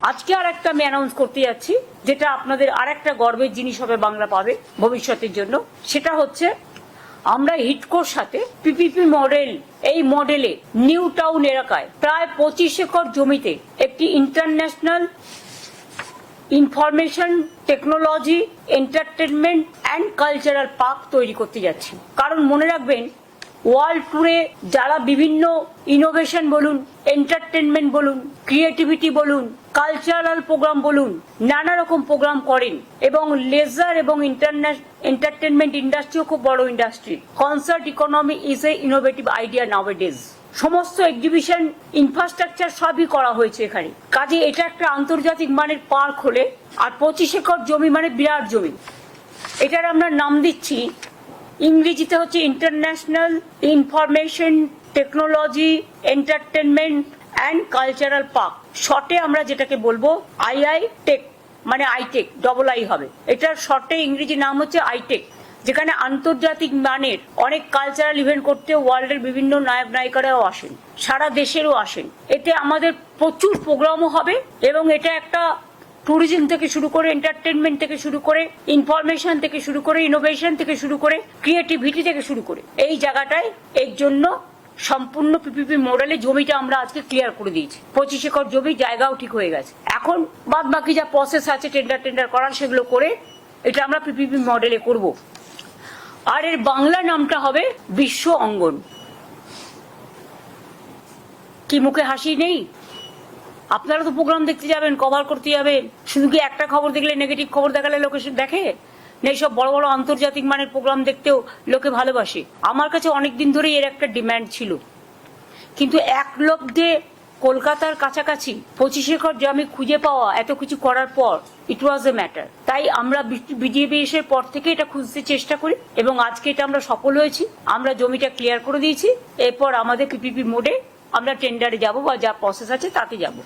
আজকে আর একটা আমি অ্যানাউন্স করতে যাচ্ছি, যেটা আপনাদের আর একটা গর্বের জিনিস হবে বাংলা পাবে ভবিষ্যতের জন্য। সেটা হচ্ছে, আমরা হিটকোর সাথে পিপিপি মডেল এই মডেলে নিউ টাউন এলাকায় প্রায় পঁচিশ একর জমিতে একটি international information technology entertainment and cultural park তৈরি করতে যাচ্ছি। কারণ মনে রাখবেন ওয়ার্ল্ড ট্যুরে যারা বিভিন্ন ইনোভেশন বলুন এন্টারটেনমেন্ট বলুন ক্রিয়েটিভিটি বলুন কালচারাল প্রোগ্রাম বলুন, নানা রকম প্রোগ্রাম করেন এবং লেজার এবং এন্টারটেনমেন্ট ইন্ডাস্ট্রিও খুব বড় industry concert economy is a innovative idea nowadays সমস্ত এক্সিবিশন ইনফ্রাস্ট্রাকচার সবই করা হয়েছে এখানে। কাজে এটা একটা আন্তর্জাতিক মানের পার্ক হলে আর পঁচিশ একর জমি মানে বিরাট জমি। এটার আমরা নাম দিচ্ছি, ইংরেজিতে হচ্ছে international information technology entertainment and cultural park শর্টে আমরা যেটাকে বলব আইআই টেক মানে আইটেক ডবল আই হবে। এটার শর্টে ইংরেজি নাম হচ্ছে আইটেক যেখানে আন্তর্জাতিক মানের অনেক কালচারাল ইভেন্ট করতে ওয়ার্ল্ডের বিভিন্ন নায়ক নায়িকারাও আসেন, সারা দেশেরও আসেন। এতে আমাদের প্রচুর প্রোগ্রামও হবে এবং এটা একটা ট্যুরিজম থেকে শুরু করে এন্টারটেনমেন্ট থেকে শুরু করে ইনফরমেশন থেকে শুরু করে ইনোভেশন থেকে শুরু করে ক্রিয়েটিভিটি থেকে শুরু করে। এই জায়গাটায় এর জন্য সম্পূর্ণ পিপিপি মডেলে জমিটা আমরা আজকে ক্লিয়ার করে দিয়েছি। পঁচিশ একর জমি, জায়গাও ঠিক হয়ে গেছে। এখন বাদ বাকি যা প্রসেস আছে টেন্ডার টেন্ডার করার, সেগুলো করে এটা আমরা পিপিপি মডেলে করব। আর এর বাংলা নামটা হবে বিশ্ব অঙ্গন। কি মুখে হাসি নেই? আপনারা তো প্রোগ্রাম দেখতে যাবেন কভার করতে যাবেন। শুধু কি একটা খবর দেখলে নেগেটিভ খবর দেখালে লোকে দেখে? না সব বড় বড় আন্তর্জাতিক মানের প্রোগ্রাম দেখতেও লোকে ভালোবাসে। আমার কাছে অনেক দিন ধরেই এর একটা ডিম্যান্ড ছিল। কিন্তু এক লব্ধে কলকাতার কাছাকাছি পঁচিশ একর জমি খুঁজে পাওয়া, এত কিছু করার পর ইট ওয়াজ এ ম্যাটার তাই আমরা বিজেপি এসের পর থেকে এটা খুঁজতে চেষ্টা করি এবং আজকে এটা আমরা সফল হয়েছি। আমরা জমিটা ক্লিয়ার করে দিয়েছি। এরপর আমাদের পিপিপি মোডে আমরা টেন্ডারে যাব বা যা প্রসেস আছে তাতে যাব।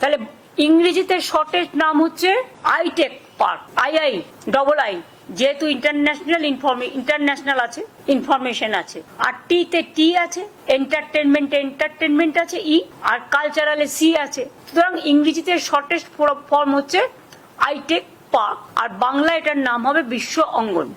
তাহলে ইংরেজিতে শর্টেজ নাম হচ্ছে I tech park I I double I যেহেতু ইন্টারন্যাশনাল ইন্টারন্যাশনাল আছে ইনফরমেশন আছে। আর টি তে টি আছে এন্টারটেনমেন্ট এন্টারটেনমেন্ট আছে ই আর কালচারালে সি আছে। সুতরাং ইংরেজিতে শর্টেস্ট ফর্ম হচ্ছে আইটেক পার্ক আর বাংলা এটার নাম হবে বিশ্ব অঙ্গন।